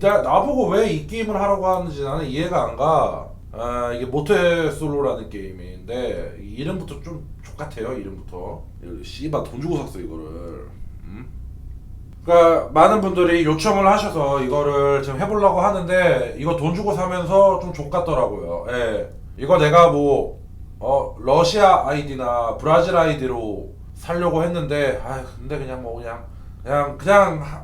나, 나보고 왜 이 게임을 하라고 하는지 나는 이해가 안 가. 아, 이게 모태 솔로라는 게임인데 이 이름부터 좀 족같아요. 이름부터. 씨발 돈 주고 샀어 이거를. 음? 그러니까 많은 분들이 요청을 하셔서 이거를 지금 해보려고 하는데 이거 돈 주고 사면서 좀 족같더라고요. 예. 이거 내가 뭐 어, 러시아 아이디나 브라질 아이디로 살려고 했는데 아 근데 그냥 뭐 그냥 그냥 그냥 하-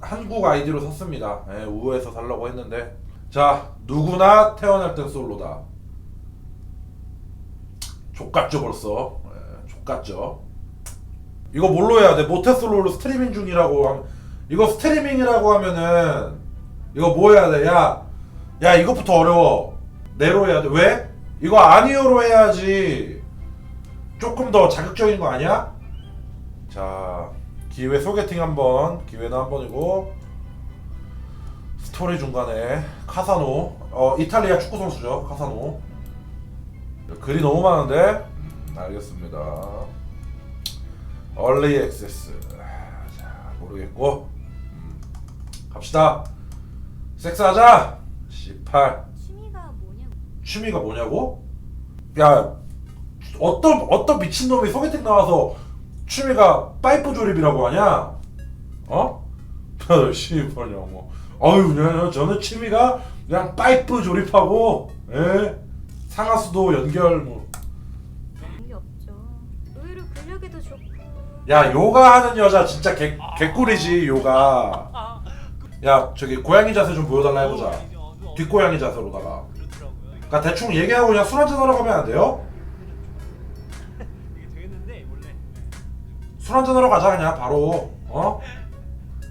한국 아이디로 샀습니다. 예, 우에서 살려고 했는데 자 누구나 태어날 땐 솔로다. 족같죠 벌써. 예, 족같죠. 이거 뭘로 해야 돼? 모태솔로로 스트리밍 중이라고 하면 이거 스트리밍이라고 하면은 이거 뭐 해야 돼? 야, 야 이것부터 어려워. 내로 해야 돼. 왜? 이거 아니오로 해야지. 조금 더 자극적인 거 아니야? 자, 기회 소개팅 한번, 기회는 한 번이고 스토리 중간에 카사노, 어 이탈리아 축구 선수죠, 카사노. 글이 너무 많은데, 음, 알겠습니다. 얼리 액세스, 자 모르겠고, 음, 갑시다. 섹스하자. 18. 취미가 뭐냐고. 취미가 뭐냐고? 야 어떤 어떤 미친놈이 소개팅 나와서 취미가 파이프 조립이라고 하냐? 어? 씨발냐 뭐. 어유 그냥 저는 취미가 그냥 파이프 조립하고 예? 상하수도 연결 뭐. 그런 게 없죠. 의외로 근력에도 좋고. 야 요가 하는 여자 진짜 개 개꿀이지 요가. 야 저기 고양이 자세 좀 보여달라 해보자. 뒷고양이 자세로다가. 그러니까 대충 얘기하고 그냥 술 한잔 하러 가면 안 돼요? 술 한잔 하러 가자 그냥 바로 어?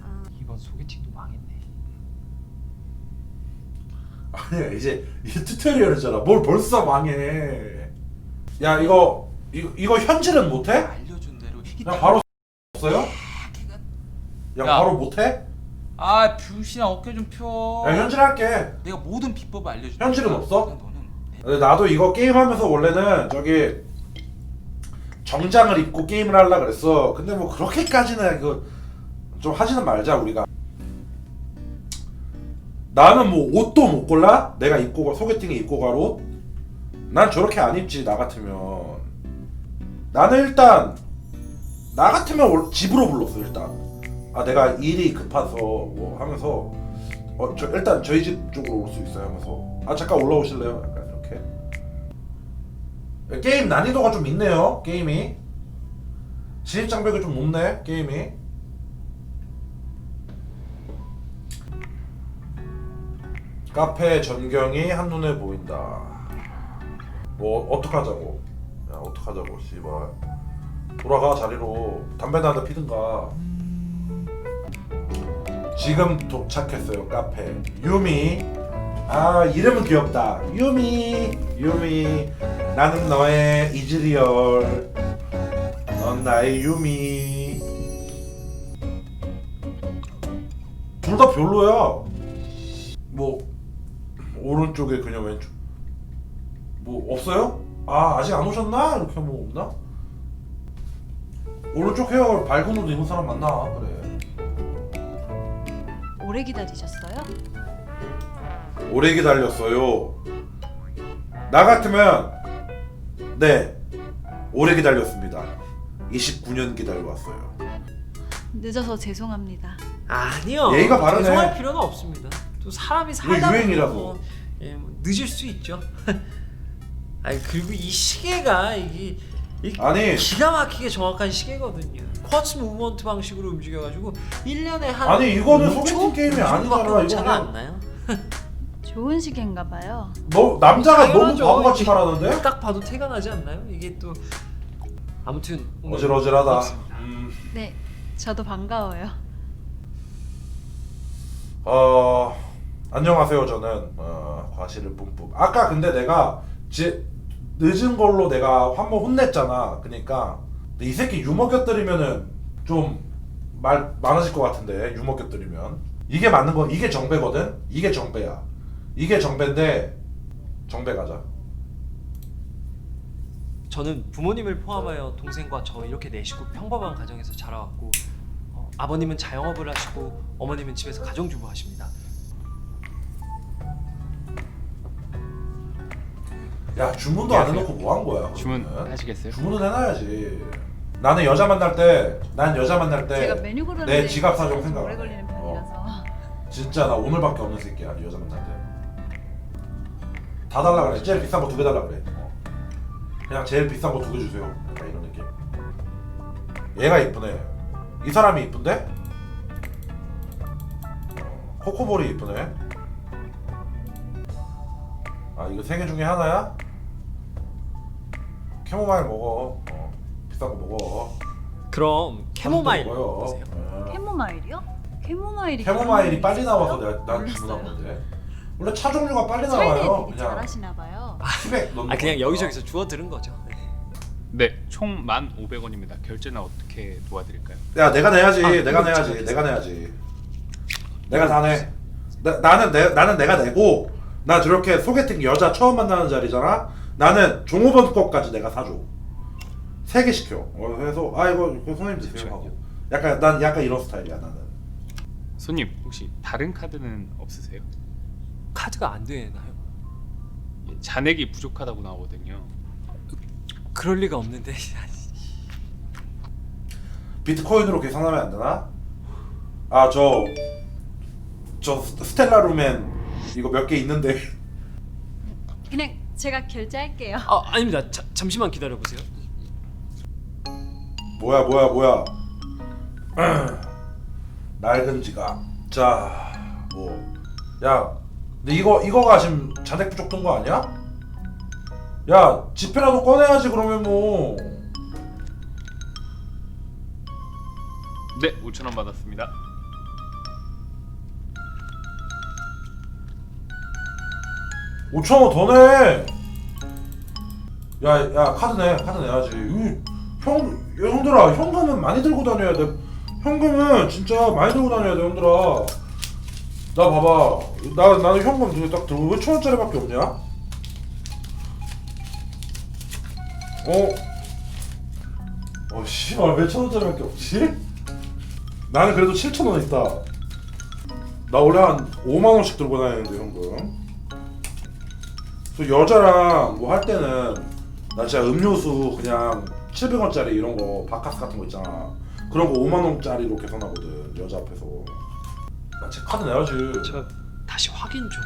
아, 이번 소개팅도 망했네. 아니야 이제 이게 튜토리얼이잖아 뭘 벌써 망해 야 이거 이거, 이거 현질은 못해? 알려준 대로 그냥 바로 없어요? 야, 야. 바로 못해? 아 뷰신아 어깨 좀 펴. 야 현질 할게 내가 모든 비법을 알려줄 현실은 없어? 너는 근데 나도 이거 게임하면서 원래는 저기 정장을 입고 게임을 하려 그랬어 근데 뭐 그렇게까지는 이거 좀 하지는 말자 우리가 나는 뭐 옷도 못 골라? 내가 입고 가 소개팅에 입고 갈 옷? 난 저렇게 안 입지 나 같으면 나는 일단 나 같으면 올- 집으로 불렀어 일단 아 내가 일이 급해서 뭐 하면서 어, 저 일단 저희 집 쪽으로 올 수 있어요 하면서 아 잠깐 올라오실래요? 게임 난이도가 좀 있네요 게임이. 진입 장벽이 좀 높네 게임이. 카페 전경이 한눈에 보인다. 뭐 어떡하자고. 야 어떡하자고 씨발. 돌아가 자리로. 담배나 한대 피든가. 지금 도착했어요 카페. 유미. 아 이름은 귀엽다. 유미. 유미 나는 너의 이즈리얼 넌 나의 유미 둘 다 별로야 뭐 오른쪽에 그냥 왼쪽 뭐 없어요? 아 아직 안 오셨나? 이렇게 뭐 없나? 오른쪽 헤어 밝은 옷 입은 사람 맞나? 그래 오래 기다리셨어요? 오래 기다렸어요. 나 같으면 네 오래 기다렸습니다. 29년 기다려왔어요. 늦어서 죄송합니다. 아니요. 예의가 바르네. 죄송할 필요는 없습니다. 또 사람이 살다. 보면 뭐, 예, 뭐 늦을 수 있죠. 아니 그리고 이 시계가 이게 이 아니 기가 막히게 정확한 시계거든요. 쿼츠 무브먼트 방식으로 움직여가지고 1년에 한 아니, 이거는 5초? 소개팅 게임이 이 정도밖에 아니잖아, 없지 이거는. 않나요? 좋은 시계인가 봐요. 너 남자가 너무 당연하죠. 바보같이 말하는데 딱 봐도 태가 나지 않나요? 이게 또 아무튼 오늘 어질어질하다. 고맙습니다. 음, 네, 저도 반가워요. 어 안녕하세요. 저는 어, 과실을 뿜뿜. 아까 근데 내가 지, 늦은 걸로 내가 한 번 혼냈잖아. 그러니까 근데 이 새끼 유머 곁들이면은 좀 말 많아질 것 같은데 유머 곁들이면 이게 맞는 거 이게 정배거든. 이게 정배야. 이게 정배인데 정배 가자. 저는 부모님을 포함하여 동생과 저 이렇게 네 식구 평범한 가정에서 자라왔고 어, 아버님은 자영업을 하시고 어머님은 집에서 가정주부 하십니다. 야 주문도 안 해놓고 뭐 한 거야? 주문 그러면? 하시겠어요? 주문은 해놔야지. 나는 여자 만날 때, 난 여자 만날 때내 지갑 사정 생각. 오래 걸리는 편이라서 어. 진짜 나 오늘밖에 없는 새끼야 여자 만날 때. 다 달라 그래. 제일 비싼 거 두 개 달라 그래. 어. 그냥 제일 비싼 거 두 개 주세요. 약간 이런 느낌. 얘가 이쁘네. 이 사람이 이쁜데? 어, 코코볼이 이쁘네. 아 이거 세 개 중에 하나야? 캐모마일 먹어. 어, 비싼 거 먹어. 그럼 캐모마일 먹어요. 보세요. 어. 캐모마일이요? 캐모마일이 캐모마일이 빨리 게 나와서? 내가 난 몰랐어요. 주문한 건데. 원래 차 종류가 빨리 나와요. 되게 그냥 잘하시나 봐요. 티백 넣는 아 그냥 거니까. 여기저기서 주워 들은 거죠. 네. 네, 총 1,500원입니다. 결제는 어떻게 도와드릴까요? 야 내가 내야지. 아, 내가 이거 내야지. 진짜 내가 내야지. 내가 다 내. 나, 나는 내 나는 내가 내고 나 저렇게 소개팅 여자 처음 만나는 자리잖아. 나는 종업원 거까지 내가 사줘. 세 개 시켜. 어, 그래서 아 이거 그 손님 드세요 하고. 약간 난 약간 이런 스타일이야 나는. 손님 혹시 다른 카드는 없으세요? 카드가 안 되나요? 예, 잔액이 부족하다고 나오거든요. 그럴 리가 없는데. 비트코인으로 계산하면 안 되나? 아 저 저 스텔라 루멘 이거 몇 개 있는데 그냥 제가 결제할게요. 아 아닙니다. 자, 잠시만 기다려 보세요. 뭐야 뭐야 뭐야 낡은 지갑 자뭐야 근데 이거 이거가 지금 잔액 부족 뜬거 아니야? 야 지폐라도 꺼내야지 그러면 뭐 네, 5,000원 받았습니다. 오천원 더 내. 야, 야, 카드 내, 카드 내야지. 이, 형, 형들아, 현금은 많이 들고 다녀야 돼. 현금은 진짜 많이 들고 다녀야 돼, 형들아. 나 봐봐. 나, 나는 현금 두개 딱 들고 왜 천 원짜리밖에 없냐? 어? 어, 씨발, 왜천 원짜리밖에 없지? 나는 그래도 7천 원 있다. 나 원래 한 5만 원씩 들고 다니는데, 현금. 또 여자랑 뭐 할 때는 나 진짜 음료수 그냥 700원짜리 이런 거 바카스 같은 거 있잖아 그런 거 5만 원짜리로 계산하거든 여자 앞에서 나제 카드 내야지 저 다시 확인 좀.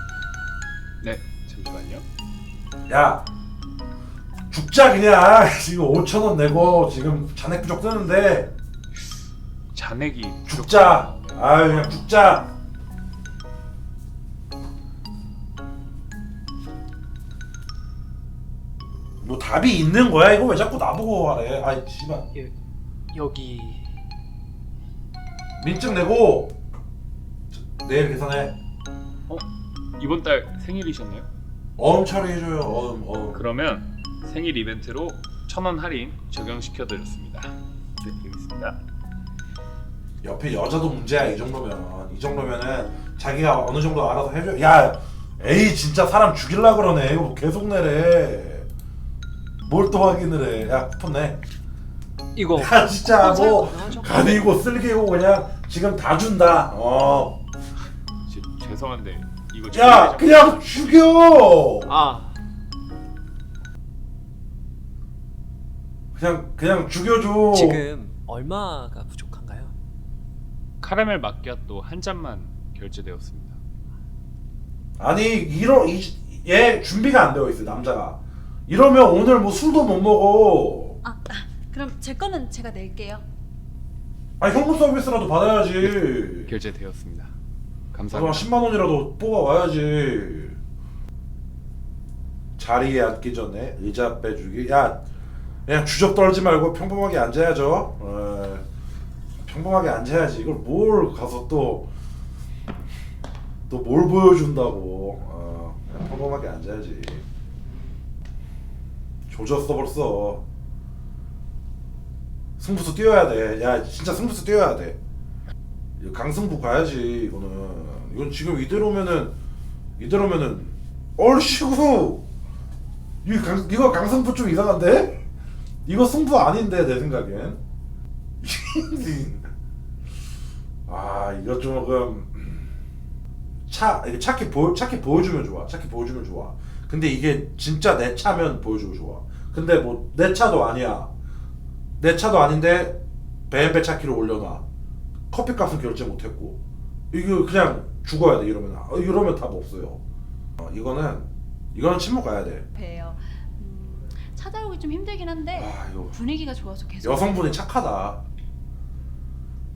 네, 잠시만요. 야 죽자 그냥. 지금 5천 원 내고 지금 잔액 부족 뜨는데. 잔액이 죽자. 아유 그냥 죽자. 뭐 답이 있는 거야? 이거 왜 자꾸 나보고 하래? 아이 씨발. 예, 여기. 민증 내고. 저- 내일 계산해 어? 이번 달 생일이셨나요? 어음 처리해줘요 어음 어음 그러면 생일 이벤트로 1,000원 할인 적용시켜 드렸습니다. 네, 여기있습니다. 옆에 여자도 문제야 이 정도면 이 정도면은 자기가 어느 정도 알아서 해줘 야 에이 진짜 사람 죽일라 그러네 이거 뭐 계속 내래 뭘 또 확인을 해 야 쿠폰 내 이거 야 진짜 쿠폰 뭐? 간이고 쓸개고 그냥 지금 다 준다 지- 죄송한데 이거 그냥 죽여 아 그냥 그냥 죽여줘 지금 얼마가 부족한가요? 카라멜 마키아또 한 잔만 결제되었습니다. 아니 이러 이, 얘 준비가 안 되어 있어 남자가 이러면 오늘 뭐 술도 못 먹어 아, 아, 그럼 제 거는 제가 낼게요. 아 현금 서비스라도 받아야지 결제되었습니다. 그럼 감사합니다. 10만 원이라도 뽑아 와야지. 자리에 앉기 전에 의자 빼주기. 야 그냥 주접 떨지 말고 평범하게 앉아야죠. 어, 평범하게 앉아야지. 이걸 뭘 가서 또 또 뭘 보여준다고. 어, 평범하게 앉아야지. 조졌어 벌써. 승부수 뛰어야 돼 야 진짜 승부수 뛰어야 돼 강승부 가야지 이거는 이건 지금 이대로면은 이대로면은 얼씨구 이 강, 이거 강승부 좀 이상한데 이거 승부 아닌데 내 생각엔 아 이거 조금 차 이거 차키 보 차키 보여주면 좋아 차키 보여주면 좋아 근데 이게 진짜 내 차면 보여주고 좋아. 근데 뭐 내 차도 아니야. 내 차도 아닌데 BMW 차키를 올려놔. 커피값은 결제 못했고 이거 그냥 죽어야 돼 이러면 아, 이러면 답 없어요. 어, 이거는 이거는 침묵 가야 돼. 배예요. 음, 찾아오기 좀 힘들긴 한데 아 이거 분위기가 좋아서 계속 여성분이 착하다.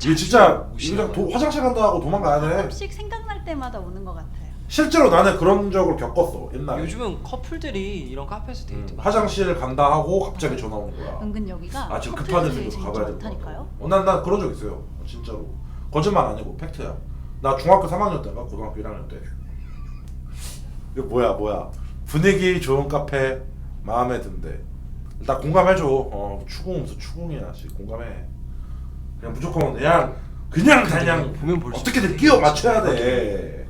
이게 진짜 그냥 도, 화장실 간다 하고 도망가야 돼. 조금씩 생각날 때마다 오는 것 같아요. 실제로 나는 그런 적을 겪었어 옛날에. 요즘은 커플들이 이런 카페에서 데이트 음, 많이 화장실 간다 하고 갑자기 전화 오는 거야. 은근 여기가 아 지금 급한데 커플들이 지금 진짜 가봐야 될것 많다니까요. 같아. 어, 난, 난 그런 적 있어요. 진짜로. 거짓말 아니고 팩트야. 나 중학교 3학년 때인가 고등학교 1학년 때. 이거 뭐야 뭐야. 분위기 좋은 카페 마음에 든대. 나 공감해줘. 어 추궁 무슨 추궁이야. 씨 공감해. 그냥 무조건 그냥 그냥 그냥 보면 어떻게든 끼워 맞춰야 돼.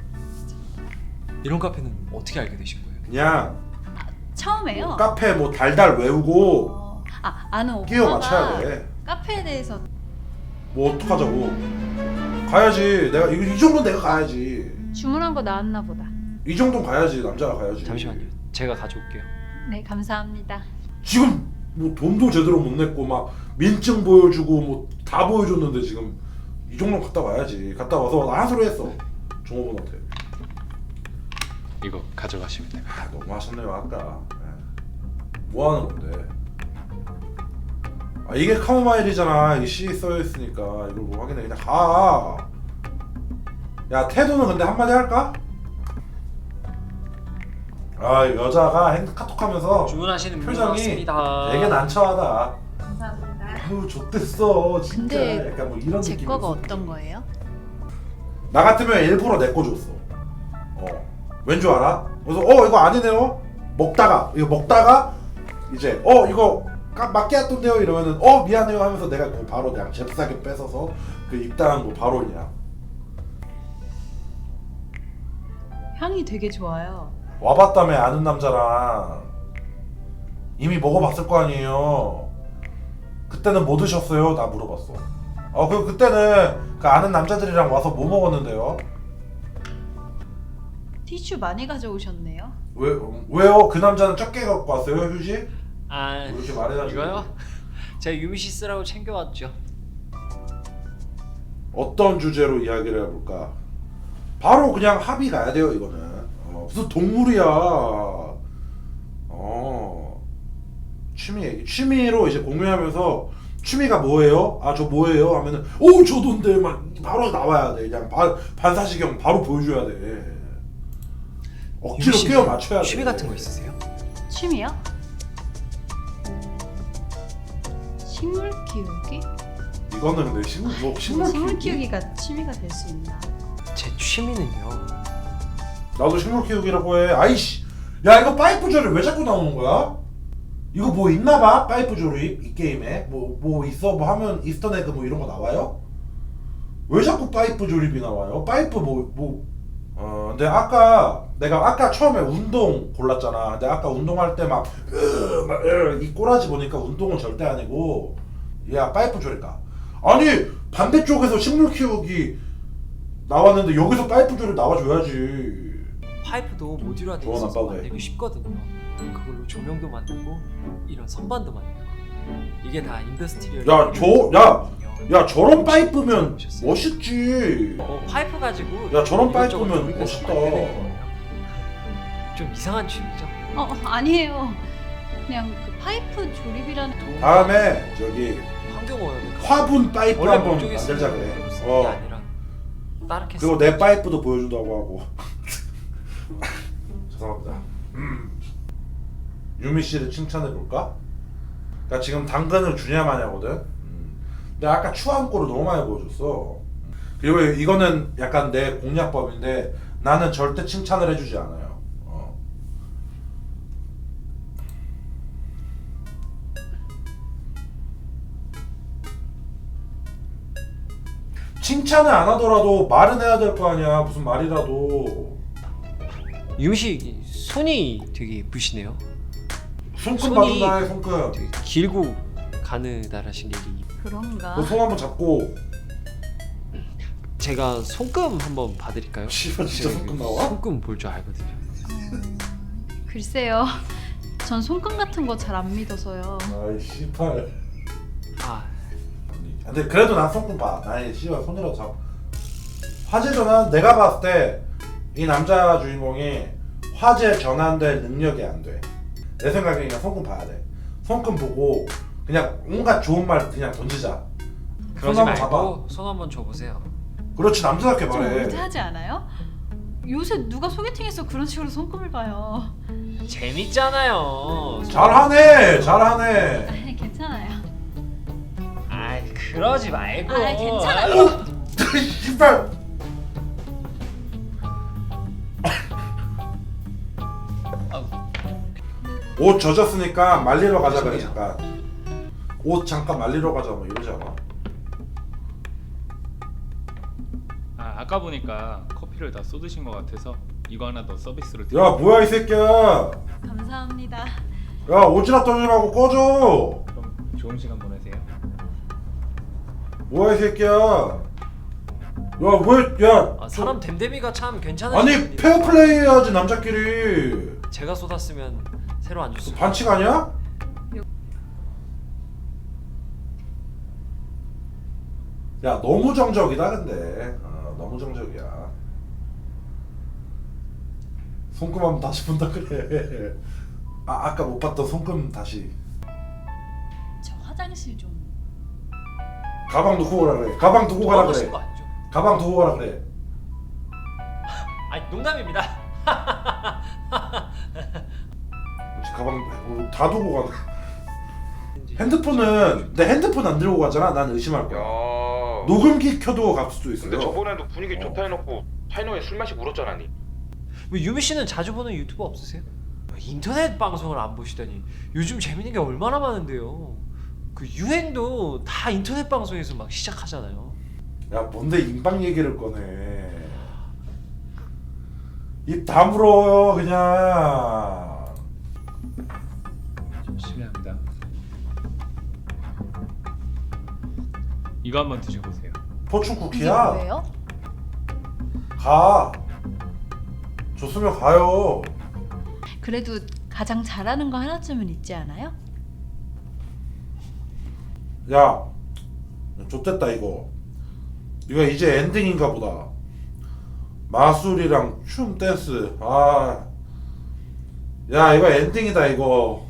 이런 카페는 어떻게 알게 되신 거예요? 그냥 처음에요. 카페 뭐 달달 외우고 어, 아 아는 끼워 맞춰야 오빠가 돼. 카페에 대해서 뭐 어떡하자고. 가야지. 내가 이, 이 정도는 내가 가야지. 주문한 거 나왔나 보다. 이 정도는 가야지 남자가 가야지. 잠시만요. 제가 가져올게요. 네 감사합니다. 지금 뭐 돈도 제대로 못 냈고 막 민증 보여주고 뭐 다 보여줬는데 지금 이 정도는 갔다 와야지. 갔다 와서 나한 소리 했어. 종업원한테. 이거 가져가시면 됩니다. 아 너무 하셨네요 아까. 예. 뭐 하는 건데? 아 이게 카모마일이잖아. 이게 C 써 있으니까 이걸 뭐 확인해 그냥 가. 야 태도는 근데 한마디 할까? 아 여자가 핸드 카톡하면서 주문하시는 분 표정이 나왔습니다. 되게 난처하다. 감사합니다. 아유 좋댔어 진짜. 근데 약간 뭐 이런 제 느낌이었어. 거가 어떤 거예요? 나 같으면 일부러 내 거 줬어. 어. 왠 줄 알아? 그래서 어 이거 아니네요. 먹다가 이거 먹다가 이제 어 이거 까 마끼아토인데요 이러면은 어 미안해요 하면서 내가 그거 바로 그냥 잽싸게 뺏어서 그 입당한 거 바로 그냥 향이 되게 좋아요. 와봤다며 아는 남자랑 이미 먹어봤을 거 아니에요. 그때는 뭐 드셨어요? 나 물어봤어. 어, 그 그때는 그 아는 남자들이랑 와서 뭐 먹었는데요? 티슈 많이 가져오셨네요. 왜 왜요? 그 남자는 적게 갖고 왔어요 휴지? 아뭐 이렇게 말해가지고 이거요? 제가 유미 씨 쓰라고 챙겨왔죠. 어떤 주제로 이야기를 해볼까? 바로 그냥 합의 가야 돼요 이거는. 어, 무슨 동물이야? 어 취미 얘기. 취미로 이제 공유하면서 취미가 뭐예요? 아 저 뭐예요? 하면은 오 저도인데 막 바로 나와야 돼. 그냥 반 반사시경 바로 보여줘야 돼. 억지로 유미 씨 끼워 맞춰야 돼. 취미 같은 거 있으세요? 취미요? 식물 키우기? 이거는 근데 식물 뭐 식물, 식물 키우기? 키우기가 취미가 될 수 있나? 제 취미는요. 나도 식물 키우기라고 해. 아이씨. 야 이거 파이프 조립 왜 자꾸 나오는 거야? 이거 뭐 있나 봐? 파이프 조립 이 게임에 뭐 뭐 있어 뭐 하면 이스터네그 뭐 이런 거 나와요? 왜 자꾸 파이프 조립이 나와요? 파이프 뭐 뭐. 어 근데 아까 내가 아까 처음에 운동 골랐잖아. 근데 아까 운동할 때막막이 꼬라지 보니까 운동은 절대 아니고 야 파이프 조립가. 아니 반대쪽에서 식물 키우기 나왔는데 여기서 파이프 조립 나와줘야지. 파이프도 모듈화 돼 있어서 돼. 만들기 쉽거든요. 그걸로 조명도 만들고 이런 선반도 만들고 이게 다 인더스트리얼. 야, 저- 야! 야 저런 파이프면? 멋있지. 어, 파이프 가지고 야, 저런 이것저것 파이프면 조립해서 멋있다. 만드는 거예요. 좀 이상한 취미죠. 어 어, 아니에요. 그냥 그 파이프 조립이라는 다음에 저기 환경 오염이 화분 파이프 원래 한번 만들자 그래. 게 어. 아니라 다르게 그리고 내. 파이프도 보여준다고 하고. 죄송합니다. 음. 유미 씨를 칭찬해 볼까? 그러니까 지금 당근을 주냐 마냐거든. 음. 근데 아까 추한 꼴을 너무 많이 보여줬어. 그리고 이거는 약간 내 공략법인데 나는 절대 칭찬을 해주지 않아요. 어. 칭찬을 안 하더라도 말은 해야 될 거 아니야. 무슨 말이라도. 씨 손이 되게 예쁘시네요. 손금 손이- 봐준다 해 손금. 되게 길고 가느다라신 게 그런가? 너손 한번 잡고. 제가 손금 한번 봐드릴까요? 씨발 진짜 제가 손금 나와? 손금 볼 줄 알거든요. 글쎄요. 전 손금 같은 거 잘 안 믿어서요. 아이 씨발 아 근데 그래도 난 손금 봐 나의 씨발 손이라도 잡 화재 전환 내가 봤을 때 이 남자 주인공이 화재 전환될 능력이 안돼내 생각에 그냥 손금 봐야 돼 손금 보고 그냥 온갖 좋은 말 그냥 던지자 그러지 손 한번 말고 손 한번 줘보세요. 그렇지 남자답게 좀 말해 올드하지 않아요? 요새 누가 소개팅에서 그런 식으로 손금을 봐요. 재밌잖아요. 잘하네 잘하네 아니 괜찮아요. 아이 그러지 말고. 아 괜찮아요. 씨발 옷 젖었으니까 말리러 가자 그래 죄송해요. 잠깐 옷 잠깐 말리러 가자 뭐 이러지 않아? 아, 아까 보니까 커피를 다 쏟으신 것 같아서 이거 하나 더 서비스로 야. 뭐야 이 새끼야 감사합니다. 야 오지랖 떨지 말고 꺼져 그럼 좋은 시간 보내세요. 뭐야 이 새끼야 야왜야 아, 사람 댐댐이가 참 괜찮은. 아니 페어플레이 해야지 남자끼리 제가 쏟았으면 새로 안 줬어요. 반칙 아니야? 야 너무 정적이다 근데. 어, 너무 정적이야. 손금 한번 다시 본다 그래. 아 아까 못 봤던 손금 다시. 저 화장실 좀. 가방 두고 가라 그래. 가방 두고 가라 그래. 거 아니죠? 가방 두고 가라 그래. 아니 농담입니다. 그렇지, 가방 어, 다 두고 가네 핸드폰은 내 핸드폰 안 들고 가잖아. 난 의심할 거야. 야. 녹음기 켜두고 갈 수도 있어요 근데 저번에도 분위기 어. 좋다 해놓고 타이너에 술 마시고 울었잖아 니. 뭐 유미 씨는 자주 보는 유튜버 없으세요? 인터넷 방송을 안 보시다니 요즘 재밌는 게 얼마나 많은데요. 그 유행도 다 인터넷 방송에서 막 시작하잖아요. 야 뭔데 인방 얘기를 꺼내 입 다물어요 그냥 이거 한번 드셔보세요. 포춘 이게 쿠키야? 뭐예요? 가. 줬으면 가요. 그래도 가장 잘하는 거 하나쯤은 있지 않아요? 야 좆됐다 이거. 이거 이제 엔딩인가 보다. 마술이랑 춤 댄스. 아 야 이거 엔딩이다 이거.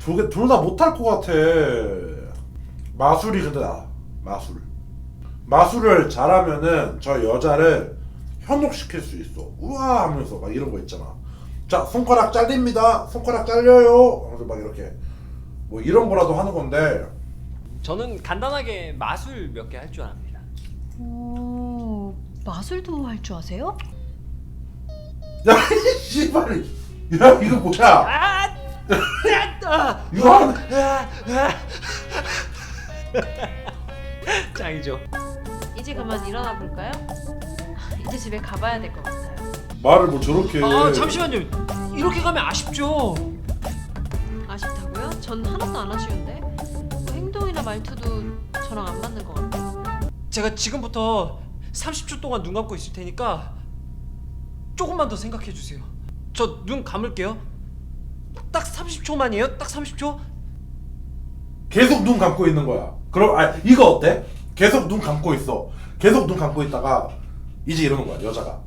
둘 다 못할 것 같아 마술이 근데 나 마술. 마술을 잘하면은 저 여자를 현혹시킬 수 있어. 우와 하면서 막 이런 거 있잖아. 자 손가락 잘립니다. 손가락 잘려요. 하면서 막 이렇게 뭐 이런 거라도 하는 건데. 저는 간단하게 마술 몇 개 할 줄 압니다. 오 마술도 할 줄 아세요? 야 씨발. 야 이거 뭐야? 아! 아! 이거 하는 짱이죠. 이제 그만 일어나 볼까요? 이제 집에 가봐야 될 것 같아요. 말을 뭐 저렇게 아 잠시만요. 이렇게 가면 아쉽죠. 아쉽다고요? 전 하나도 안 아쉬운데 뭐 행동이나 말투도 저랑 안 맞는 것 같아요. 제가 지금부터 30초 동안 눈 감고 있을 테니까 조금만 더 생각해 주세요. 저 눈 감을게요. 딱 30초만이에요. 딱 30초. 계속 눈 감고 있는 거야. 그럼 아 이거 어때? 계속 눈 감고 있어. 계속 눈 감고 있다가 이제 이러는 거야 여자가.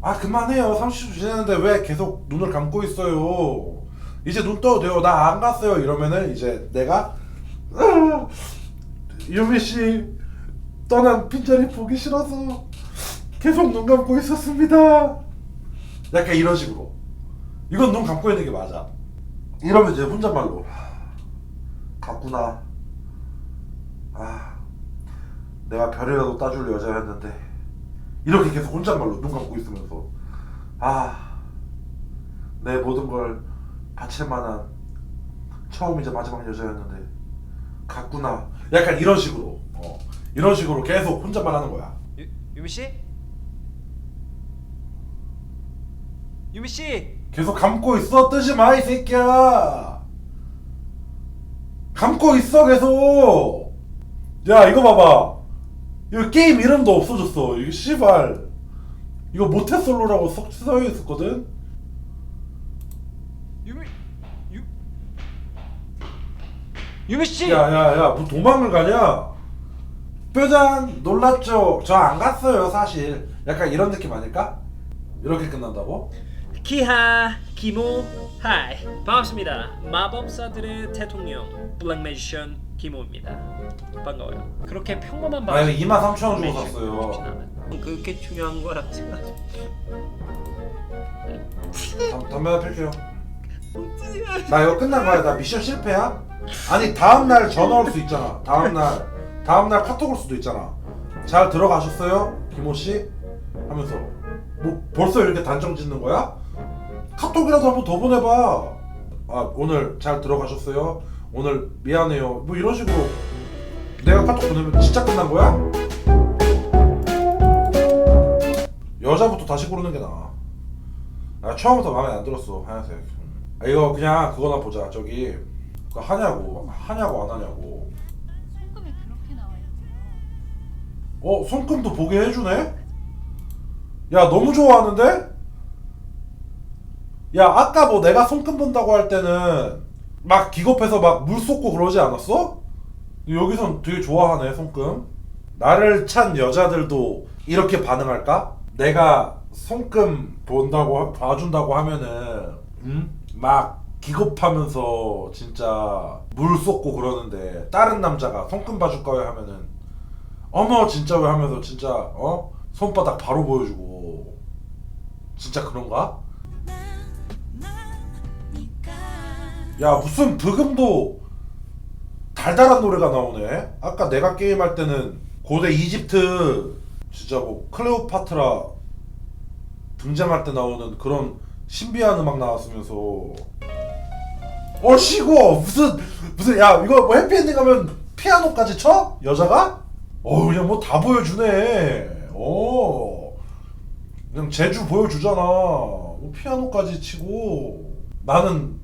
아 그만해요. 30초 지났는데 왜 계속 눈을 감고 있어요? 이제 눈 떠도 돼요. 나 안 갔어요. 이러면은 이제 내가 "아, 유미 씨 떠난 빈자리 보기 싫어서 계속 눈 감고 있었습니다. 약간 이런 식으로. 이건 눈 감고 있는 게 맞아. 이러면 이제 혼잣말로 갔구나 아 내가 별이라도 따줄 여자였는데 이렇게 계속 혼잣말로 눈 감고 있으면서 아 내 모든 걸 바칠 만한 처음이자 마지막 여자였는데 갔구나 약간 이런 식으로 어, 이런 식으로 계속 혼잣말 하는 거야 유, 유미 씨? 유미 씨? 계속 감고 있어 뜨지 마 이 새끼야 감고 있어 계속 야 이거 봐봐 이거 게임 이름도 없어졌어 이거 씨발 이거 모태솔로라고 써, 써 있었거든. 유미 유 유미 씨. 야야야 뭐 도망을 가냐? 뼈잔 놀랐죠? 저 안 갔어요 사실. 약간 이런 느낌 아닐까? 이렇게 끝난다고? 키하 기모 하이 반갑습니다 마법사들의 대통령 블랙 매지션 기모입니다 반가워요 그렇게 평범한 아 이거 방송 2만 3천 원 주고 샀어요. 그렇게 중요한 거라 생각 담- 담배 하나 필게요. 나 이거 끝난 거야. 나 미션 실패야? 아니 다음 날 전화 올 수 있잖아. 다음 날 다음 날 카톡 올 수도 있잖아. 잘 들어가셨어요, 김호 씨? 하면서 뭐 벌써 이렇게 단정 짓는 거야? 카톡이라도 한번 더 보내봐. 아 오늘 잘 들어가셨어요? 오늘 미안해요. 뭐 이런 식으로 내가 카톡 보내면 진짜 끝난 거야? 여자부터 다시 고르는 게 나아. 나 처음부터 마음에 안 들었어 하얀색. 아, 이거 그냥 그거나 보자. 저기 그 하냐고 하냐고 안 하냐고. 손금이 그렇게 나와 있고요. 어 손금도 보게 해주네? 야 너무 좋아하는데? 야 아까 뭐 내가 손금 본다고 할 때는 막 기겁해서 막 물 쏟고 그러지 않았어? 여기선 되게 좋아하네 손금 나를 찬 여자들도 이렇게 반응할까? 내가 손금 본다고 하- 봐준다고 하면은 음? 막 기겁하면서 진짜 물 쏟고 그러는데 다른 남자가 손금 봐줄까요 하면은 어머 진짜 왜 하면서 진짜 어 손바닥 바로 보여주고 진짜 그런가? 야 무슨 브금도 달달한 노래가 나오네. 아까 내가 게임할 때는 고대 이집트 진짜 뭐 클레오파트라 등장할 때 나오는 그런 신비한 음악 나왔으면서 어 쉬고 무슨 무슨 야 이거 뭐 해피엔딩 하면 피아노까지 쳐 여자가? 어 그냥 뭐 다 보여주네. 어 그냥 제주 보여주잖아. 뭐 피아노까지 치고 나는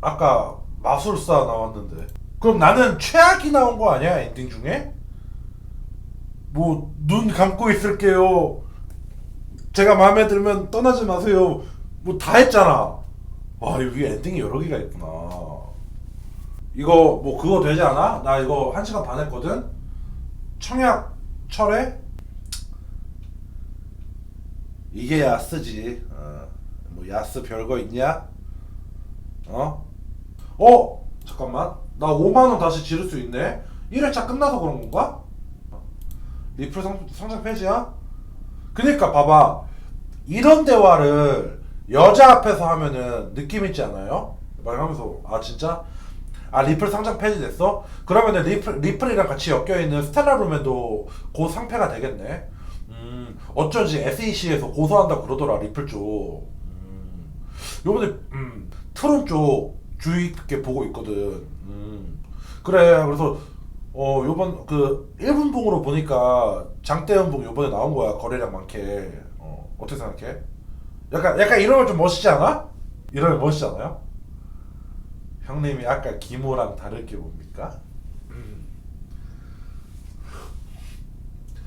아까 마술사 나왔는데 그럼 나는 최악이 나온 거 아니야 엔딩 중에? 뭐 눈 감고 있을게요. 제가 마음에 들면 떠나지 마세요. 뭐 다 했잖아. 아 여기 엔딩이 여러 개가 있구나. 이거 뭐 그거 되지 않아? 나 이거 한 시간 반 했거든. 청약 철회? 이게 야스지. 어. 뭐 야스 별거 있냐? 어? 어? 잠깐만. 나 5만 원 다시 지를 수 있네. 1회차 끝나서 그런 건가? 리플 상, 상장 폐지야? 그니까 봐봐. 이런 대화를 여자 앞에서 하면은 느낌 있지 않아요? 막 하면서 아 진짜? 아 리플 상장 폐지됐어? 그러면은 리플, 리플이랑 같이 엮여있는 스텔라 루멘도 곧 상패가 되겠네 음 어쩐지 SEC에서 고소한다 그러더라 리플 쪽 음, 요번에 음, 트론 쪽 주의 깊게 보고 있거든 음 그래 그래서 어 요번 그 1분 봉으로 보니까 장대현 봉 요번에 나온 거야 거래량 많게 어 어떻게 생각해? 약간 약간 이러면 좀 멋있지 않아? 이러면 멋있지 않아요? 형님이 아까 기모랑 다를 게 뭡니까?